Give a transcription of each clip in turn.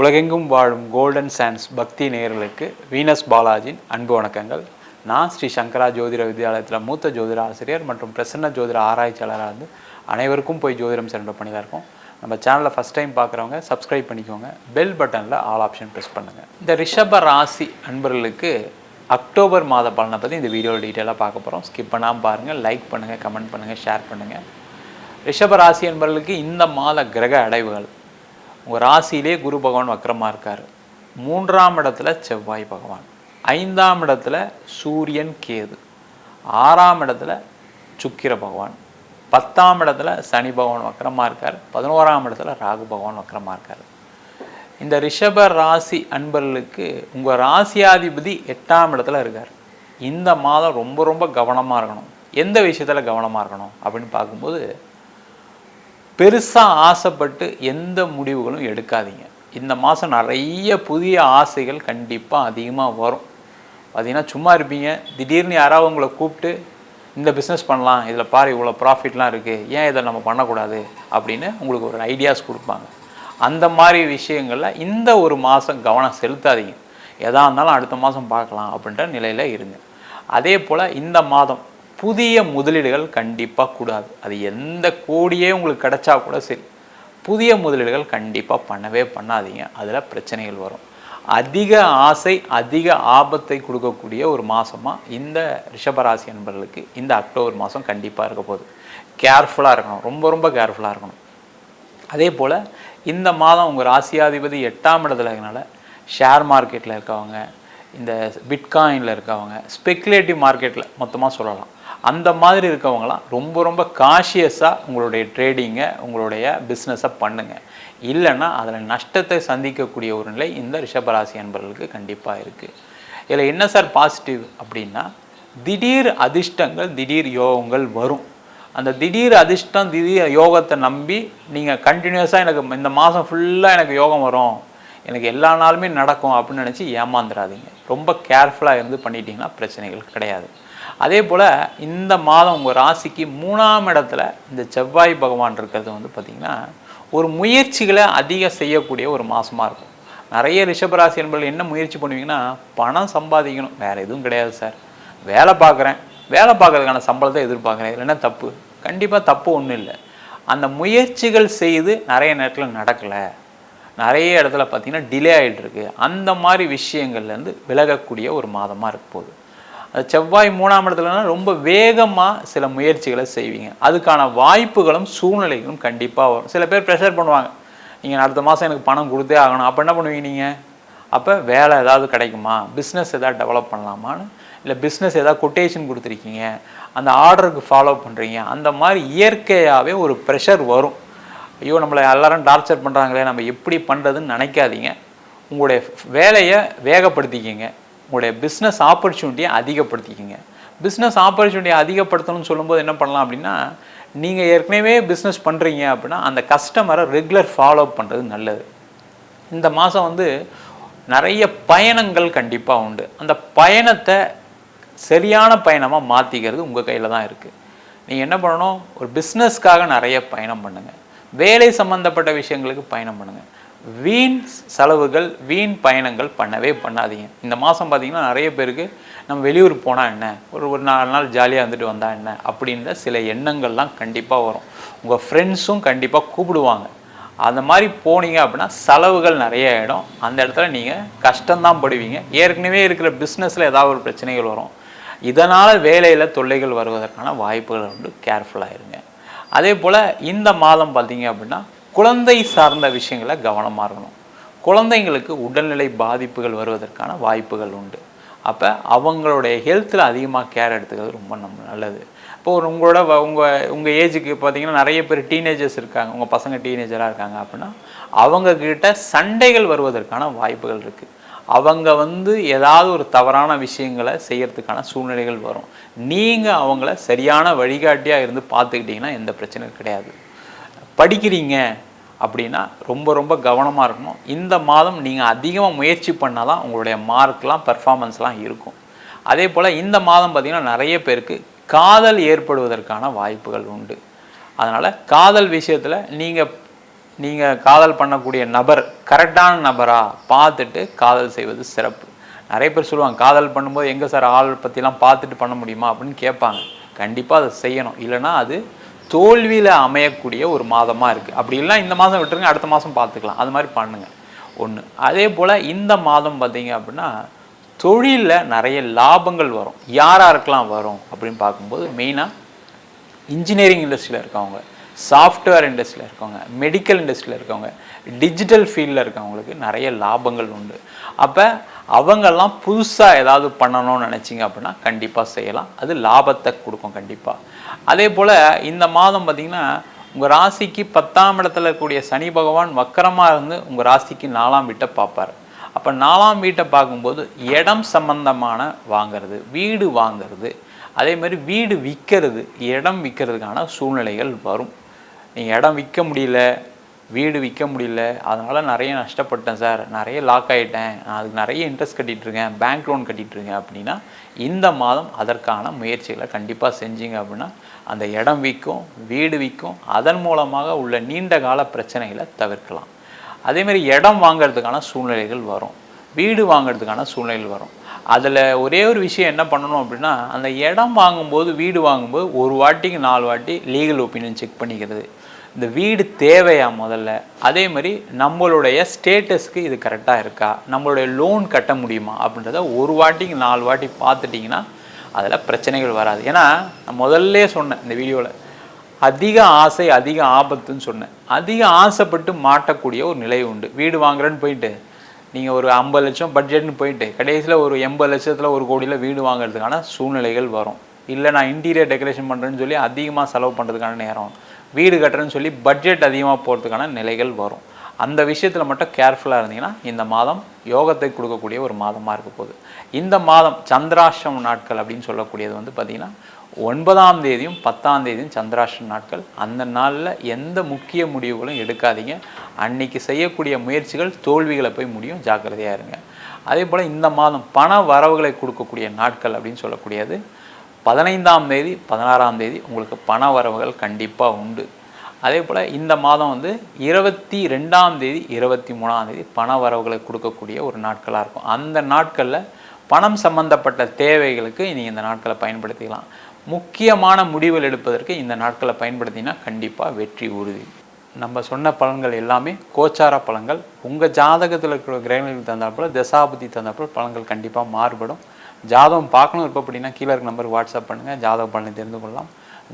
உலகெங்கும் வாழும் golden chance பக்தி நேயர்களுக்கு வீனஸ் பாலாஜின் அன்பு வணக்கங்கள். நான் ஸ்ரீ சங்கரா ஜோதிட வித்யாலயத்தில் மூத்த ஜோதிட ஆசிரியர் மற்றும் பிரசன்ன ஜோதிட ஆராய்ச்சியாளராக இருந்து அனைவருக்கும் போய் ஜோதிடம் சென்ற பண்ணி இருக்கோம். நம்ம சேனலை ஃபஸ்ட் டைம் பார்க்குறவங்க சப்ஸ்கிரைப் பண்ணிக்கோங்க. பெல் பட்டனில் ஆல் ஆப்ஷன் ப்ரெஸ் பண்ணுங்கள் இந்த ரிஷப ராசி அன்பர்களுக்கு அக்டோபர் மாத பலனை பற்றி இந்த வீடியோவில் டீட்டெயிலாக பார்க்க போகிறோம் ஸ்கிப் பண்ணாமல் பாருங்கள் லைக் பண்ணுங்கள் கமெண்ட் பண்ணுங்கள் ஷேர் பண்ணுங்கள் ரிஷப ராசி என்பவர்களுக்கு இந்த மாத கிரக அடைவுகள் உங்கள் ராசியிலே குரு பகவான் வக்கரமாக இருக்கார். மூன்றாம் இடத்துல செவ்வாய் பகவான். ஐந்தாம் இடத்துல சூரியன் கேது. ஆறாம் இடத்துல சுக்கிர பகவான். பத்தாம் இடத்துல சனி பகவான் வக்கரமாக இருக்கார். பதினோராம் இடத்துல ராகு பகவான் வக்கரமாக இருக்கார். இந்த ரிஷப ராசி அன்பர்களுக்கு உங்கள் ராசியாதிபதி எட்டாம் இடத்துல இருக்கார். இந்த மாதம் ரொம்ப ரொம்ப கவனமாக இருக்கணும். எந்த விஷயத்தில் கவனமாக இருக்கணும் அப்படின்னு பார்க்கும்போது பெருசாக ஆசைப்பட்டு எந்த முடிவுகளும் எடுக்காதீங்க. இந்த மாதம் நிறைய புதிய ஆசைகள் கண்டிப்பாக அதிகமாக வரும். பார்த்தீங்கன்னா சும்மா இருப்பீங்க. திடீர்னு யாராவது உங்களை கூப்பிட்டு இந்த பிஸ்னஸ் பண்ணலாம். இதில் பாரு இவ்வளோ ப்ராஃபிட்லாம் இருக்குது ஏன் இதை நம்ம பண்ணக்கூடாது? அப்படின்னு உங்களுக்கு ஒரு ஐடியாஸ் கொடுப்பாங்க. அந்த மாதிரி விஷயங்களில் இந்த ஒரு மாதம் கவனம் செலுத்தாதீங்க. எதா இருந்தாலும் அடுத்த மாதம் பார்க்கலாம் அப்படின்ற நிலையில் இருங்க. அதே போல் இந்த மாதம் புதிய முதலீடுகள் கண்டிப்பாக கூடாது. அது எந்த கோடியே உங்களுக்கு கிடைச்சா கூட சரி. புதிய முதலீடுகள் கண்டிப்பாக பண்ணவே பண்ணாதீங்க. அதில் பிரச்சனைகள் வரும். அதிக ஆசை அதிக ஆபத்தை கொடுக்கக்கூடிய ஒரு மாதமாக இந்த ரிஷபராசி என்பர்களுக்கு இந்த அக்டோபர் மாதம் கண்டிப்பாக இருக்க போகுது. கேர்ஃபுல்லாக இருக்கணும். ரொம்ப ரொம்ப கேர்ஃபுல்லாக இருக்கணும். அதே போல் இந்த மாதம் உங்கள் ராசியாதிபதி எட்டாம் இடத்துல இருக்கனால ஷேர் மார்க்கெட்டில் இருக்கவங்க இந்த பிட்காயினில் இருக்கவங்க ஸ்பெக்குலேட்டிவ் மார்க்கெட்டில் மொத்தமாக சொல்லலாம். அந்த மாதிரி இருக்கவங்களாம் ரொம்ப ரொம்ப காஷியஸாக உங்களுடைய ட்ரேடிங்கை உங்களுடைய பிஸ்னஸை பண்ணுங்கள் இல்லைன்னா அதில் நஷ்டத்தை சந்திக்கக்கூடிய ஒரு நிலை இந்த ரிஷபராசி அன்பர்களுக்கு கண்டிப்பாக இருக்குது இதில் என்ன சார் பாசிட்டிவ் அப்படின்னா திடீர் அதிர்ஷ்டங்கள் திடீர் யோகங்கள் வரும். அந்த திடீர் அதிர்ஷ்டம் திடீர் யோகத்தை நம்பி நீங்கள் கண்டினியூஸாக எனக்கு இந்த மாதம் ஃபுல்லாக எனக்கு யோகம் வரும். எனக்கு எல்லா நாளுமே நடக்கும் அப்படின்னு நினச்சி ஏமாந்துடாதீங்க ரொம்ப கேர்ஃபுல்லாக இருந்து பண்ணிட்டீங்கன்னா பிரச்சனைகள் கிடையாது. அதே போல் இந்த மாதம் உங்கள் ராசிக்கு மூணாம் இடத்துல இந்த செவ்வாய் பகவான் இருக்கிறது வந்து பார்த்திங்கன்னா ஒரு முயற்சிகளை அதிகம் செய்யக்கூடிய ஒரு மாதமாக இருக்கும். நிறைய ரிஷபராசி என்பதில் என்ன முயற்சி பண்ணுவீங்கன்னா பணம் சம்பாதிக்கணும். வேறு எதுவும் கிடையாது சார். வேலை பார்க்குறேன். வேலை பார்க்கறதுக்கான சம்பளத்தை எதிர்பார்க்குறேன். இதில் என்ன தப்பு. கண்டிப்பாக தப்பு ஒன்றும் இல்லை. அந்த முயற்சிகள் செய்து நிறைய நேரத்தில் நடக்கலை. நிறைய இடத்துல பார்த்திங்கன்னா டிலே ஆகிட்டுருக்கு அந்த மாதிரி விஷயங்கள்லேருந்து விலகக்கூடிய ஒரு மாதமாக இருக்க போகுது. செவ்வாய் மூணாம் இடத்துலனா ரொம்ப வேகமாக சில முயற்சிகளை செய்வீங்க. அதுக்கான வாய்ப்புகளும் சூழ்நிலைகளும் கண்டிப்பாக வரும். சில பேர் ப்ரெஷர் பண்ணுவாங்க. நீங்கள் அடுத்த மாதம் எனக்கு பணம் கொடுத்தே ஆகணும். அப்போ என்ன பண்ணுவீங்க நீங்கள் அப்போ வேலை ஏதாவது கிடைக்குமா? பிஸ்னஸ் எதாவது டெவலப் பண்ணலாமான்னு? இல்லை பிஸ்னஸ் ஏதாவது கொட்டேஷன் கொடுத்துருக்கீங்க. அந்த ஆர்டருக்கு ஃபாலோ பண்ணுறீங்க அந்த மாதிரி இயற்கையாகவே ஒரு ப்ரெஷர் வரும். ஐயோ நம்மளை எல்லாரும் டார்ச்சர் பண்ணுறாங்களே நம்ம எப்படி பண்ணுறதுன்னு நினைக்காதீங்க. உங்களுடைய வேலையை வேகப்படுத்திக்கிங்க. உங்களுடைய பிஸ்னஸ் ஆப்பர்ச்சுனிட்டியை அதிகப்படுத்திக்கிங்க. பிஸ்னஸ் ஆப்பர்ச்சுனிட்டியை அதிகப்படுத்தணும்னு சொல்லும்போது என்ன பண்ணலாம் அப்படின்னா நீங்கள் ஏற்கனவே பிஸ்னஸ் பண்ணுறீங்க அப்படின்னா அந்த கஸ்டமரை ரெகுலர் ஃபாலோ பண்ணுறது நல்லது. இந்த மாதம் வந்து நிறைய பயணங்கள் கண்டிப்பாக உண்டு. அந்த பயணத்தை சரியான பயணமாக மாற்றிக்கிறது உங்கள் கையில் தான் இருக்குது நீங்கள் என்ன பண்ணணும்? ஒரு பிஸ்னஸ்க்காக நிறைய பயணம் பண்ணுங்கள் வேலை சம்மந்தப்பட்ட விஷயங்களுக்கு பயணம் பண்ணுங்கள் வீண் செலவுகள் வீண் பயணங்கள் பண்ணவே பண்ணாதீங்க. இந்த மாதம் பார்த்தீங்கன்னா நிறைய பேருக்கு நம்ம வெளியூர் போனால் என்ன? ஒரு ஒரு நாலு நாள் ஜாலியாக இருந்துட்டு வந்தால் என்ன? அப்படின்ற சில எண்ணங்கள்லாம் கண்டிப்பாக வரும். உங்கள் ஃப்ரெண்ட்ஸும் கண்டிப்பாக கூப்பிடுவாங்க. அந்த மாதிரி போனீங்க அப்படின்னா செலவுகள் நிறைய இடம் அந்த இடத்துல நீங்கள் கஷ்டம்தான் படுவீங்க. ஏற்கனவே இருக்கிற பிஸ்னஸில் ஏதாவது ஒரு பிரச்சனைகள் வரும். இதனால் வேலையில் தொல்லைகள் வருவதற்கான வாய்ப்புகள் உண்டு. கேர்ஃபுல்லாக இருங்க. அதே போல் இந்த மாதம் பார்த்தீங்க அப்படின்னா குழந்தை சார்ந்த விஷயங்களை கவனமாக இருக்கணும். குழந்தைங்களுக்கு உடல்நிலை பாதிப்புகள் வருவதற்கான வாய்ப்புகள் உண்டு. அப்போ அவங்களுடைய ஹெல்த்தில் அதிகமாக கேர் எடுத்துக்கிறது ரொம்ப நம்ம நல்லது. இப்போ ஒரு உங்களோட வ- உங்கள் உங்கள் ஏஜுக்கு பார்த்தீங்கன்னா நிறைய பேர் டீனேஜர்ஸ் இருக்காங்க. உங்கள் பசங்க டீனேஜராக இருக்காங்க அப்படின்னா அவங்கக்கிட்ட சண்டைகள் வருவதற்கான வாய்ப்புகள் இருக்குது அவங்க வந்து ஏதாவது ஒரு தவறான விஷயங்களை செய்கிறதுக்கான சூழ்நிலைகள் வரும். நீங்கள் அவங்கள சரியான வழிகாட்டியாக இருந்து பார்த்துக்கிட்டிங்கன்னா எந்த பிரச்சனையும் கிடையாது. படிக்கிறீங்க அப்படின்னா ரொம்ப ரொம்ப கவனமாக இருக்கணும். இந்த மாதம் நீங்கள் அதிகமாக முயற்சி பண்ணால் தான் உங்களுடைய மார்க்லாம் பெர்ஃபார்மன்ஸ்லாம் இருக்கும். அதே போல் இந்த மாதம் பார்த்திங்கன்னா நிறைய பேருக்கு காதல் ஏற்படுவதற்கான வாய்ப்புகள் உண்டு. அதனால் காதல் விஷயத்தில் நீங்கள் நீங்கள் காதல் பண்ணக்கூடிய நபர் கரெக்டான நபரா பார்த்துட்டு காதல் செய்வது சிறப்பு. நிறைய பேர் சொல்லுவாங்க காதல் பண்ணும்போது எங்கே சார் ஆள் பற்றிலாம் பார்த்துட்டு பண்ண முடியுமா அப்படின்னு கேட்பாங்க. கண்டிப்பாக அதை செய்யணும். இல்லைன்னா அது தோல்வியில் அமையக்கூடிய ஒரு மாதமாக இருக்குது அப்படி இல்லை இந்த மாதம் விட்டுருங்க அடுத்த மாதம் பார்த்துக்கலாம். அது மாதிரி பண்ணுங்கள் ஒன்று அதே போல் இந்த மாதம் பார்த்தீங்க அப்படின்னா தொழிலில் நிறைய லாபங்கள் வரும். யார் யாருக்கெல்லாம் வரும் அப்படின்னு பார்க்கும்போது மெயினாக இன்ஜினியரிங் இண்டஸ்ட்ரியில் இருக்கவங்க சாஃப்ட்வேர் இண்டஸ்ட்ரியில் இருக்கவங்க மெடிக்கல் இண்டஸ்ட்ரியில் இருக்கவங்க டிஜிட்டல் ஃபீல்டில் இருக்கவங்களுக்கு நிறைய லாபங்கள் உண்டு. அப்போ அவங்கெல்லாம் புதுசாக ஏதாவது பண்ணணும்னு நினச்சிங்க அப்படின்னா கண்டிப்பாக செய்யலாம். அது லாபத்தை கொடுக்கும் கண்டிப்பாக அதே போல் இந்த மாதம் பார்த்திங்கன்னா உங்கள் ராசிக்கு பத்தாம் இடத்துல இருக்கக்கூடிய சனி பகவான் வக்கரமாக இருந்து உங்கள் ராசிக்கு நாலாம் வீட்டை பார்ப்பார். அப்போ நாலாம் வீட்டை பார்க்கும்போது இடம் சம்பந்தமான வாங்கிறது வீடு வாங்கிறது அதே மாதிரி வீடு விற்கிறது இடம் விற்கிறதுக்கான சூழ்நிலைகள் வரும். நீங்கள் இடம் விற்க முடியல வீடு விற்க முடியல. அதனால் நிறைய நஷ்டப்பட்டேன் சார். நிறைய லாக் ஆகிட்டேன் நான் அதுக்கு நிறைய இன்ட்ரெஸ்ட் கட்டிகிட்ருக்கேன் பேங்க் லோன் கட்டிகிட்ருக்கேன் அப்படின்னா இந்த மாதம் அதற்கான முயற்சிகளை கண்டிப்பாக செஞ்சீங்க அப்படின்னா அந்த இடம் விற்கும் வீடு விற்கும் அதன் மூலமாக உள்ள நீண்ட கால பிரச்சனைகளை தவிர்க்கலாம். அதேமாதிரி இடம் வாங்கிறதுக்கான சூழ்நிலைகள் வரும். வீடு வாங்கிறதுக்கான சூழ்நிலைகள் வரும். அதில் ஒரே ஒரு விஷயம் என்ன பண்ணணும் அப்படின்னா அந்த இடம் வாங்கும்போது வீடு வாங்கும்போது ஒரு வாட்டிக்கு நாலு வாட்டி லீகல் ஒப்பீனியன் செக் பண்ணிக்கிறது. இந்த வீடு தேவையா முதல்ல? அதே மாதிரி நம்மளுடைய ஸ்டேட்டஸ்க்கு இது கரெக்டாக இருக்கா? நம்மளுடைய லோன் கட்ட முடியுமா? அப்படின்றத ஒரு வாட்டிக்கு நாலு வாட்டி பார்த்துட்டிங்கன்னா அதில் பிரச்சனைகள் வராது. ஏன்னா நான் முதல்ல சொன்னேன் இந்த வீடியோவில் அதிக ஆசை அதிக ஆபத்துன்னு சொன்னேன். அதிக ஆசைப்பட்டு மாட்டக்கூடிய ஒரு நிலை உண்டு. வீடு வாங்குறேன்னு போயிட்டு நீங்கள் ஒரு ஐம்பது லட்சம் பட்ஜெட்னு போயிட்டு கடைசியில் ஒரு எண்பது லட்சத்தில் ஒரு கோடியில் வீடு வாங்குறதுக்கான சூழ்நிலைகள் வரும். இல்லை நான் இன்டீரியர் டெக்கரேஷன் பண்ணுறேன்னு சொல்லி அதிகமாக செலவு பண்ணுறதுக்கான நேரம். வீடு கட்டுறேன்னு சொல்லி பட்ஜெட் அதிகமாக போகிறதுக்கான நிலைகள் வரும். அந்த விஷயத்தில் மட்டும் கேர்ஃபுல்லாக இருந்தீங்கன்னா இந்த மாதம் யோகத்தை கொடுக்கக்கூடிய ஒரு மாதமாக இருக்க போகுது. இந்த மாதம் சந்திராஷ்டம் நாட்கள் அப்படின்னு சொல்லக்கூடியது வந்து பார்த்திங்கன்னா ஒன்பதாம் தேதியும் பத்தாம் தேதியும் சந்திராஷ்டம் நாட்கள். அந்த நாளில் எந்த முக்கிய முடிவுகளும் எடுக்காதீங்க. அன்னைக்கு செய்யக்கூடிய முயற்சிகள் தோல்விகளை போய் முடியும். ஜாக்கிரதையாக இருங்க. அதே போல் இந்த மாதம் பண வரவுகளை கொடுக்கக்கூடிய நாட்கள் அப்படின்னு சொல்லக்கூடியது பதினைந்தாம் தேதி பதினாறாம் தேதி உங்களுக்கு பண வரவுகள் கண்டிப்பாக உண்டு. அதே போல் இந்த மாதம் வந்து இருபத்தி ரெண்டாம் தேதி இருபத்தி மூணாம் தேதி பண வரவுகளை கொடுக்கக்கூடிய ஒரு நாட்களாக இருக்கும். அந்த நாட்களில் பணம் சம்பந்தப்பட்ட தேவைகளுக்கு நீங்கள் இந்த நாட்களை பயன்படுத்திக்கலாம். முக்கியமான முடிவுகள் எடுப்பதற்கு இந்த நாட்களை பயன்படுத்தினா கண்டிப்பாக வெற்றி உறுதி. நம்ம சொன்ன பலன்கள் எல்லாமே கோச்சார பலன்கள். உங்கள் ஜாதகத்தில் இருக்கிற கிரகங்களுக்கு தந்தாப்புல தசாபதி தந்தாப்புல பலன்கள் கண்டிப்பாக மாறுபடும். ஜாதகம் பார்க்கணும் இருப்போம் அப்படின்னா கீழே இருக்க நம்பர் வாட்ஸ்அப் பண்ணுங்கள் ஜாதக பலனை தெரிந்து கொள்ளலாம்.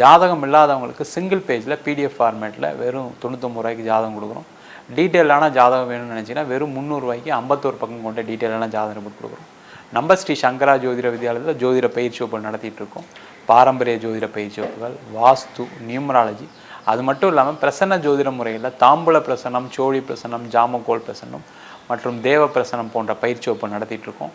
ஜாதகம் இல்லாதவங்களுக்கு சிங்கிள் பேஜில் பிடிஎஃப் ஃபார்மேட்டில் வெறும் தொண்ணூத்தொம்பது ரூபாய்க்கு ஜாதகம் கொடுக்குறோம். டீட்டெயிலான ஜாதகம் வேணும்னு நினச்சிங்கன்னா வெறும் முந்நூறுரூவாய்க்கு ஐம்பத்தோரு பக்கம் கொண்ட டீட்டெயிலான ஜாதகம் ரிப்போர்ட் கொடுக்குறோம். நம்ம ஸ்ரீ சங்கரா ஜோதிட வித்யாலயத்தில் ஜோதிட பயிற்சி வகுப்பு நடத்திட்டு இருக்கோம். பாரம்பரிய ஜோதிட பயிற்சி வகுப்புகள் வாஸ்து நியூமராலஜி. அது மட்டும் இல்லாமல் பிரசன்ன ஜோதிட முறையில் தாம்பூல பிரசன்னம் சோழி பிரசன்னம் ஜாமக்கோல் பிரசன்னம் மற்றும் தேவ பிரசனம் போன்ற பயிற்சி வகுப்பு நடத்திட்டு இருக்கோம்.